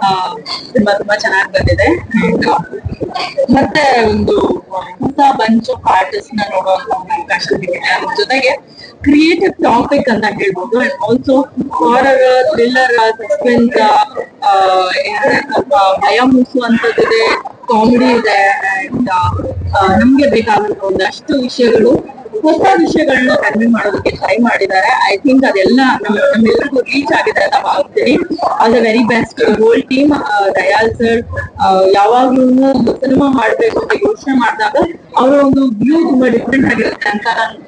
ಆ, ತುಂಬಾ ತುಂಬಾ ಚೆನ್ನಾಗಿ ಬಂದಿದೆ. ಮತ್ತೆ ಒಂದು ಹೊಸ ಬಂಚ್ ಆಫ್ ಆರ್ಟಿಸ್ಟ್ನ ನೋಡುವಂತ ಒಂದು ಅವಕಾಶ ಸಿಗುತ್ತೆ ಅದ್ರ ಜೊತೆಗೆ ಕ್ರಿಯೇಟಿವ್ ಟಾಪಿಕ್ ಅಂತ ಹೇಳ್ಬೋದು. And also horror thriller suspense ಸ್ವಲ್ಪ ಭಯ ಇದೆ ಕಾಮಿಡಿ ಇದೆ ಅಂಡ್ ನಮ್ಗೆ ಬೇಕಾದಂತ ಒಂದಷ್ಟು ವಿಷಯಗಳು ಹೊಸ ವಿಷಯಗಳನ್ನ ಕಡಿಮೆ ಮಾಡೋದಕ್ಕೆ ಟ್ರೈ ಮಾಡಿದ್ದಾರೆ. ಐ ಥಿಂಕ್ ಅದೆಲ್ಲ ನಮ್ ನಮ್ಮೆಲ್ಲರಿಗೂ ರೀಚ್ ಆಗಿದೆ ಅಂತ ಭಾವಿಸ್ತೀನಿ. All the very best whole team Dayal sir ಯಾವಾಗ್ಲೂ ಸಿನಿಮಾ ಮಾಡ್ಬೇಕು ಅಂತ ಯೋಚನೆ ಮಾಡಿದಾಗ ಅವರ ಒಂದು ವ್ಯೂ ತುಂಬಾ ಡಿಫ್ರೆಂಟ್ ಆಗಿರುತ್ತೆ ಅಂತ ನಾನು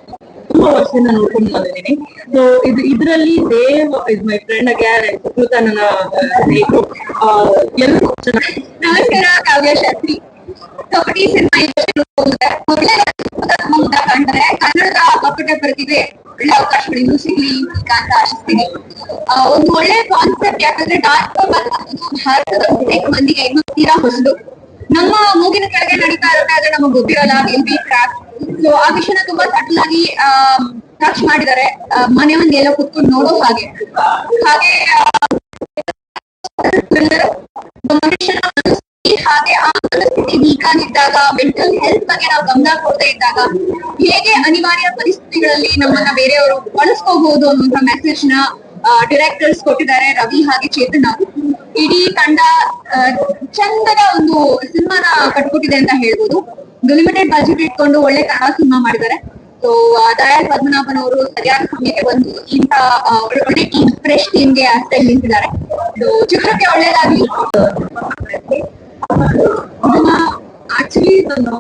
ತುಂಬಾ ವರ್ಷದಿಂದ ನೋಡ್ಕೊಂಡು ಬಂದಿದ್ದೀನಿ. ಸೊ ಇದು ಇದರಲ್ಲಿ Dev is my friend again Sukrita ನನ್ನ ಎಲ್ಲರೂ ನಮಸ್ಕಾರ, ಕಾವ್ಯ ಶಾಸ್ತ್ರಿ ಕಬಡ್ಡಿ ಸಿನಿಮಾ ಕಂಡ್ರೆ ಕನ್ನಡದ ಕಪಟ ಪ್ರತಿಭೆ ಒಳ್ಳೆ ಅವಕಾಶಗಳು ಸಿಗ್ಲಿ ಅಂತ ಆಶಿಸ್ತೀನಿ. ಒಂದು ಒಳ್ಳೆ ಕಾನ್ಸೆಪ್ಟ್ ಯಾಕಂದ್ರೆ ಡಾರ್ಕ್ ಭಾರತದ ಬಹುತೇಕ ಮಂದಿಗೆ ಇನ್ನೂ ತೀರಾ ಹೊಸದು. ನಮ್ಮ ಮೂಗಿನ ಕೆಳಗೆ ನಡೀತಾ ಇರುತ್ತೆ ಆದ್ರೆ ನಮಗೆ ಗೊತ್ತಿರಲ್ಲ ಸೊ ಆ ವಿಷಯನ ತುಂಬಾ ಸಟಲ್ ಆಗಿ ಟಚ್ ಮಾಡಿದ್ದಾರೆ. ಮನೆ ಮಂದಿ ಎಲ್ಲ ಕುತ್ಕೊಂಡು ನೋಡೋ ಹಾಗೆ. ಹಾಗೆ ಮನುಷ್ಯನ ಹಾಗೆ ಆ ಮನಸ್ಥಿತಿ ವೀಕ್ ಆಗಿದ್ದಾಗ ಮೆಂಟಲ್ ಹೆಲ್ತ್ ಬಗ್ಗೆ ನಾವು ಗಮನ ಕೊಡದೆ ಇದ್ದಾಗ ಹೇಗೆ ಅನಿವಾರ್ಯ ಪರಿಸ್ಥಿತಿಗಳಲ್ಲಿ ನಮ್ಮನ್ನ ಬೇರೆಯವರು ಬಳಸ್ಕೋಬಹುದು ಅನ್ನುವಂತ ಮೆಸೇಜ್ನ ಡೈರೆಕ್ಟರ್ಸ್ ಕೊಟ್ಟಿದ್ದಾರೆ ರವಿ ಹಾಗೆ ಚೇತನ್. ಇಡೀ ತಂಡ ಚಂದದ ಒಂದು ಸಿನಿಮಾನ ಕಟ್ಕೊಟ್ಟಿದೆ ಅಂತ ಹೇಳ್ಬೋದು. ಲಿಮಿಟೆಡ್ ಬಜೆಟ್ ಇಟ್ಕೊಂಡು ಒಳ್ಳೆ ಕನ್ನಡ ಸಿನಿಮಾ ಮಾಡಿದ್ದಾರೆ. ಸೊ ದಯಾಳ್ ಪದ್ಮನಾಭನ್ ಅವರು ಸರಿಯಾದ ಸಮಯಕ್ಕೆ ಬಂದು ಇಂತ ಒಳ್ಳೆ- ಟೀಮ್ ಫ್ರೆಶ್ ಟೀಮ್ಗೆ ಅಷ್ಟೇ ನಿಂತಿದ್ದಾರೆ ಸೊ ಚಿತ್ರಕ್ಕೆ ಒಳ್ಳೇದಾಗ್ಲಿ. ಆಕ್ಚುಲಿ ನಾನು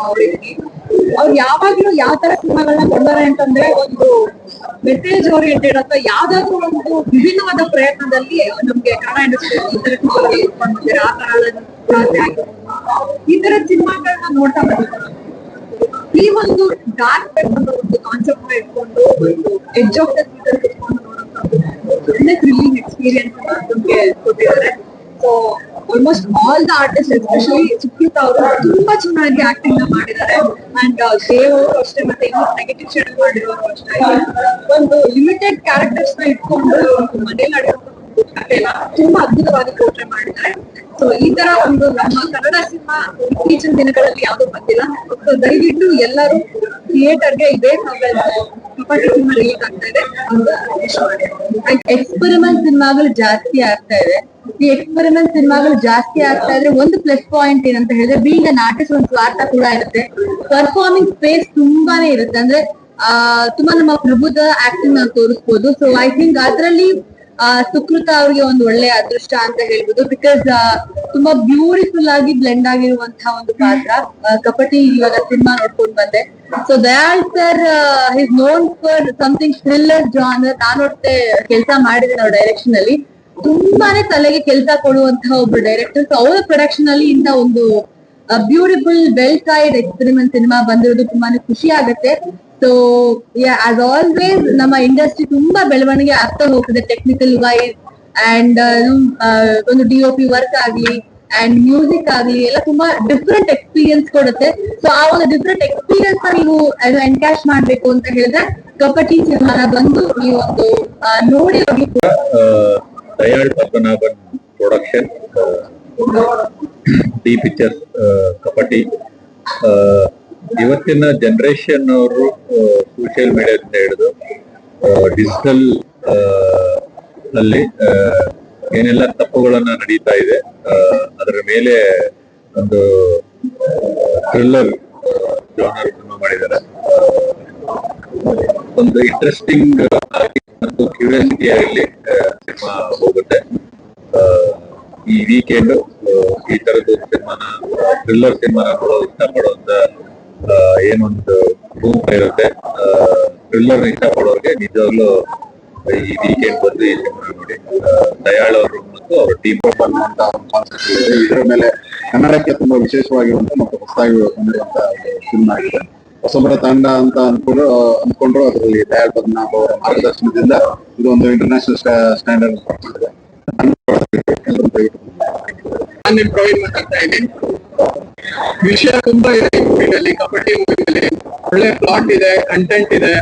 ನೋಡಿದೀನಿ ಅವ್ರು ಯಾವಾಗ್ಲೂ ಯಾವ ತರ ಸಿನಿಮಾಗಳನ್ನ ಕೊಡ್ತಾರೆ ಅಂತಂದ್ರೆ ಒಂದು ಮೆಸೇಜ್ ಓರಿಯೆಂಟೆಡ್ ಅಥವಾ ಯಾವ್ದಾದ್ರು ಒಂದು ವಿಭಿನ್ನವಾದ ಪ್ರಯತ್ನದಲ್ಲಿ ನಮ್ಗೆ ಕನ್ನಡ ಇಂಡಸ್ಟ್ರಿ ಆ ತರ ಈ ತರ ಸಿನಿಮಾಗಳನ್ನ ನೋಡ್ತಾ ಬಂದಿದ್ದಾರೆ. ಈ ಒಂದು ಡಾರ್ಕ್ ಒಂದು ಕಾನ್ಸೆಪ್ಟ್ ಇಟ್ಕೊಂಡು ಎಡ್ಜ್ ಆಫ್ ಒಳ್ಳೆ ಥ್ರಿಲ್ಲಿಂಗ್ ಎಕ್ಸ್ಪೀರಿಯನ್ಸ್ ನಮ್ಗೆ ಕೊಟ್ಟಿದ್ದಾರೆ. So almost all the artist especially Supreeth ಅವರು, ತುಂಬಾ ಚೆನ್ನಾಗಿ ಆಕ್ಟಿಂಗ್ನ ಮಾಡಿದ್ದಾರೆ. ಅಂಡ್ ದೇವ್ ಅವರು ಅಷ್ಟೇ, ಮತ್ತೆ ಇನ್ನು ನೆಗೆಟಿವ್ ಶೇಡ್ ಅಷ್ಟೇ. ಒಂದು ಲಿಮಿಟೆಡ್ ಕ್ಯಾರೆಕ್ಟರ್ಸ್ನ ಇಟ್ಕೊಂಡು ಮನೇಲಿ ನಡೆಯುವಂತ ತುಂಬಾ ಅದ್ಭುತವಾಗಿ ಪೋಟ್ರೆ ಮಾಡಿದ್ದಾರೆ. ಸೊ ಈ ತರ ಒಂದು ನಮ್ಮ ಕನ್ನಡ ಸಿನಿಮಾ ಇತ್ತೀಚಿನ ದಿನಗಳಲ್ಲಿ ಯಾವ್ದು ಬಂದಿಲ್ಲ. ಸೊ ದಯವಿಟ್ಟು ಎಲ್ಲರೂ ಥಿಯೇಟರ್ಗೆ ಇದೇ ಸಿನಿಮಾ ರಿಲೀಸ್ ಆಗ್ತಾ ಇದೆ. ಎಕ್ಸ್ಪೆರಿಮೆಂಟ್ ಸಿನಿಮಾಗಳು ಜಾಸ್ತಿ ಆಗ್ತಾ ಇದೆ. ಈ ಎಕ್ಸ್ಪೆರಿಮೆಂಟ್ ಸಿನಿಮಾಗಳು ಜಾಸ್ತಿ ಆಗ್ತಾ ಇದ್ರೆ ಒಂದು ಪ್ಲಸ್ ಪಾಯಿಂಟ್ ಏನಂತ ಹೇಳಿದ್ರೆ ಬೀಂಗ್ ಅನ್ ಆರ್ಟಿಸ್ಟ್ ಒಂದು ಸ್ವಾರ್ಥ ಕೂಡ ಇರುತ್ತೆ. ಪರ್ಫಾರ್ಮಿಂಗ್ ಸ್ಪೇಸ್ ತುಂಬಾನೇ ಇರುತ್ತೆ. ಅಂದ್ರೆ, ಆ, ತುಂಬಾ ನಮ್ಮ ಪ್ರಭುದ ಆಕ್ಟಿಂಗ್ ನಾವು ತೋರಿಸ್ಬೋದು. ಸೊ ಐ ಥಿಂಕ್ ಅದ್ರಲ್ಲಿ ಆ, ಸುಕೃತ ಅವ್ರಿಗೆ ಒಂದು ಒಳ್ಳೆ ಅದೃಷ್ಟ ಅಂತ ಹೇಳ್ಬೋದು. ಬಿಕಾಸ್ ತುಂಬಾ ಬ್ಯೂಟಿಫುಲ್ ಆಗಿ ಬ್ಲೆಂಡ್ ಆಗಿರುವಂತಹ ಒಂದು ಪಾತ್ರ. ಕಪಟಿ ಇವಾಗ ಸಿನಿಮಾ ನೋಡ್ಕೊಂಡ್ ಬಂದೆ. So Dayal sir is known for something thriller genre ನಾನೊಟ್ಟೆ ಕೆಲಸ ಮಾಡಿದ್ದೀನಿ ಅವ್ರ ಡೈರೆಕ್ಷನ್ ಅಲ್ಲಿ. ತುಂಬಾನೇ ತಲೆಗೆ ಕೆಲಸ ಕೊಡುವಂತಹ ಒಬ್ರು ಡೈರೆಕ್ಟರ್ ಸೊ ಅವರ ಪ್ರೊಡಕ್ಷನ್ ಅಲ್ಲಿ ಇಂತ ಒಂದು beautiful well side experiment cinema ಬಂದಿರೋದು ತುಂಬಾನೇ ಖುಷಿ ಆಗುತ್ತೆ. ಸೊ ಆಸ್ ಆಲ್ವೇಸ್ ನಮ್ಮ ಇಂಡಸ್ಟ್ರಿ ತುಂಬಾ ಬೆಳವಣಿಗೆ ಆಗ್ತಾ ಹೋಗ್ತದೆ ಟೆಕ್ನಿಕಲ್ ವೈಸ್ ಅಂಡ್ ಒಂದು ಡಿ ಒ ಪಿ ವರ್ಕ್ ಆಗ್ಲಿ ಅಂಡ್ ಮ್ಯೂಸಿಕ್ ಆಗ್ಲಿ ಎಲ್ಲ ತುಂಬಾ ಡಿಫ್ರೆಂಟ್ ಎಕ್ಸ್ಪೀರಿಯನ್ಸ್ ಕೊಡುತ್ತೆ. ಸೊ ಆ ಒಂದು ಡಿಫ್ರೆಂಟ್ ಎಕ್ಸ್ಪೀರಿಯನ್ಸ್ ನೀವು ಎನ್ಕ್ಯಾಶ್ ಮಾಡ್ಬೇಕು ಅಂತ ಹೇಳಿದ್ರೆ ಕಪಟಿ ಸಿನಿಮಾನ ಬಂದು ನೀವು ಒಂದು ಆ, ನೋಡಿ ಹೋಗಿ. ಆ, Dayal Padmanabhan production D pictures Kapati ಆ, ಇವತ್ತಿನ ಜನರೇಷನ್ ಅವರು ಸೋಷಿಯಲ್ ಮೀಡಿಯಾದಿಂದ ಹಿಡಿದು ಡಿಜಿಟಲ್ ಅಲ್ಲಿ ಏನೆಲ್ಲ ತಪ್ಪುಗಳನ್ನ ನಡೀತಾ ಇದೆ ಅದರ ಮೇಲೆ ಒಂದು ಥ್ರಿಲ್ಲರ್ ಜೋನರ್ ಮಾಡಿದ್ದಾರೆ. ಒಂದು ಇಂಟ್ರೆಸ್ಟಿಂಗ್ ಮತ್ತು ಕ್ಯೂರಿಯಾಸಿಟಿ ಆಗಲಿ ಸಿನಿಮಾ ಹೋಗುತ್ತೆ. ಈ ವೀಕೆಂಡ್ ಈ ತರದ ಸಿನಿಮಾನ ಥ್ರಿಲ್ಲರ್ ಸಿನಿಮಾನ ನೋಡೋ ಇಷ್ಟಪಡುವಂತ ಏನೊಂದು ಗುಂಪ ಇರುತ್ತೆ. ಥ್ರಿಲ್ಲರ್ ಇಷ್ಟಪಡೋರಿಗೆ ನಿಜವಾಗ್ಲೂ ಈ ವೀಕೆಂಡ್ ಬಂದು ಈ ಸಿನಿಮಾ ನೋಡಿ. ದಯಾಳ್ ಅವರು ಮತ್ತು ಅವ್ರ ಟೀಮ್ ಅನ್ನುವಂತ ಒಂದು ಕಾನ್ಸೆಪ್ಟ್ ಇದೆ ಇದರ ಮೇಲೆ ಕನ್ನಡಕ್ಕೆ ತುಂಬಾ ವಿಶೇಷವಾಗಿರುವಂತ ಮತ್ತು ಹೊಸದಾಗಿ ಬಂದಿರುವಂತ ಸಿನಿಮಾ ಆಗಿದೆ. ಹೊಸಬರ ತಂಡ ಅಂತ ಅನ್ಕೊಂಡು ಅನ್ಕೊಂಡ್ರು ಅದರಲ್ಲಿ ದಯಾಳ್ ಪದ್ಮನಾಭ್ ಅವರ ಮಾರ್ಗದರ್ಶನದಿಂದ ಇದೊಂದು ಒಂದು ಇಂಟರ್ನ್ಯಾಷನಲ್ ಸ್ಟ್ಯಾಂಡರ್ಡ್ ನಾನು ಪ್ರೊವೈಡ್ ಮಾಡ್ತಾ ಇದ್ದೀನಿ. ವಿಷಯ ತುಂಬಾ ಇದೆ. ಈ movie ನಲ್ಲಿ ಕಬಡ್ಡಿ ಮೂವಿನಲ್ಲಿ ಒಳ್ಳೆ ಪ್ಲಾಟ್ ಇದೆ ಕಂಟೆಂಟ್ ಇದೆ.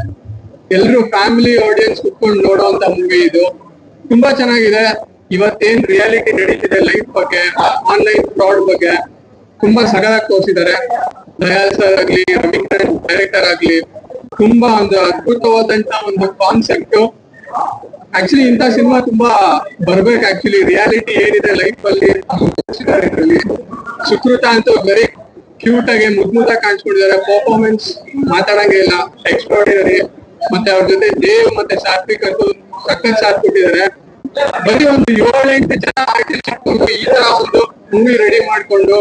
ಎಲ್ಲರೂ ಫ್ಯಾಮಿಲಿ ಆಡಿಯನ್ಸ್ ಕುತ್ಕೊಂಡು ನೋಡುವಂತ ಮೂವಿ ಇದು. ತುಂಬಾ ಚೆನ್ನಾಗಿದೆ. ಇವತ್ತೇನ್ ರಿಯಾಲಿಟಿ ನಡೀತಿದೆ ಲೈಫ್ ಬಗ್ಗೆ ಆನ್ಲೈನ್ ಫ್ರಾಡ್ ಬಗ್ಗೆ ತುಂಬಾ ಸಗದಾಗಿ ತೋರಿಸಿದ್ದಾರೆ. ದಯಾಲ್ ಸರ್ ಆಗ್ಲಿ ಡೈರೆಕ್ಟರ್ ಆಗ್ಲಿ, ತುಂಬಾ ಒಂದು ಅದ್ಭುತವಾದಂತ ಒಂದು ಕಾನ್ಸೆಪ್ಟ್ ಆಕ್ಚುಲಿ ಇಂಥ ಸಿನಿಮಾ ತುಂಬಾ ಬರ್ಬೇಕು. ಆಕ್ಚುಲಿ ರಿಯಾಲಿಟಿ ಏನಿದೆ ಲೈಫ್ ಅಲ್ಲಿ. ಸುಕೃತ ಅಂತ ವೆರಿ ಕ್ಯೂಟ್ ಆಗಿ ಮುದ್ ಮುದ್ದ ಕಾಣಿಸ್ಕೊಂಡಿದ್ದಾರೆ. ಪರ್ಫಾರ್ಮೆನ್ಸ್ ಮಾತಾಡಂಗೆ ಇಲ್ಲ. ಎಕ್ಸ್ಟ್ರಾಡಿನರಿ ಮತ್ತೆ ಅವ್ರ ಜೊತೆ ದೇವ್ ಮತ್ತೆ ಸಾತ್ವಿಕ್ ಅಂತೂ ಸಕ್ಕತ್ ಸಾಥ್ ಕೊಟ್ಟಿದ್ದಾರೆ. ಬರೀ ಒಂದು ಏಳೆಂಟು ಜನ ಆರ್ಟಿಸ್ಟ್ ಈ ತರ ಒಂದು ಮೂವಿ ರೆಡಿ ಮಾಡ್ಕೊಂಡು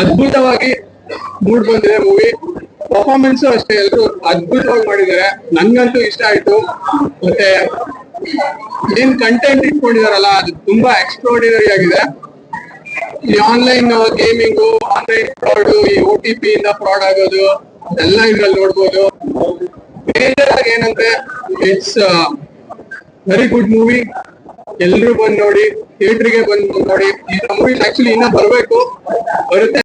ಅದ್ಭುತವಾಗಿ ಮೂಡ್ ಬಂದಿದೆ ಮೂವಿ ಪರ್ಫಾರ್ಮೆನ್ಸ್ ಅಷ್ಟೇ, ಎಲ್ಲರೂ ಅದ್ಭುತವಾಗಿ ಮಾಡಿದ್ದಾರೆ. ನಂಗಂತೂ ಇಷ್ಟ ಆಯ್ತು. ಮತ್ತೆ ಏನ್ ಕಂಟೆಂಟ್ ಇಟ್ಕೊಂಡಿದಾರಲ್ಲ, ಅದು ತುಂಬಾ ಎಕ್ಸ್ಟ್ರಾಡಿನರಿ ಆಗಿದೆ. ಈ ಆನ್ಲೈನ್ ಗೇಮಿಂಗು ಆನ್ಲೈನ್ ಫ್ರಾಡ್ ಈ ಒ ಟಿ ಪಿ ಇಂದ ಫ್ರಾಡ್ ಆಗೋದು ಎಲ್ಲ ಇದ್ರಲ್ಲಿ ನೋಡ್ಬೋದು. ಮೇಜರ್ ಆಗಿ ಏನಂತೆ ಇಟ್ಸ್ ವೆರಿ ಗುಡ್ ಮೂವಿ ಎಲ್ರು ಬಂದ್ ನೋಡಿ ಥಿಯೇಟರ್ಗೆ ಬಂದ್ ನೋಡಿ. ಈ ಮೂವಿ ಆಕ್ಚುಲಿ ಇನ್ನ ಬರ್ಬೇಕು. ಬರುತ್ತೆ.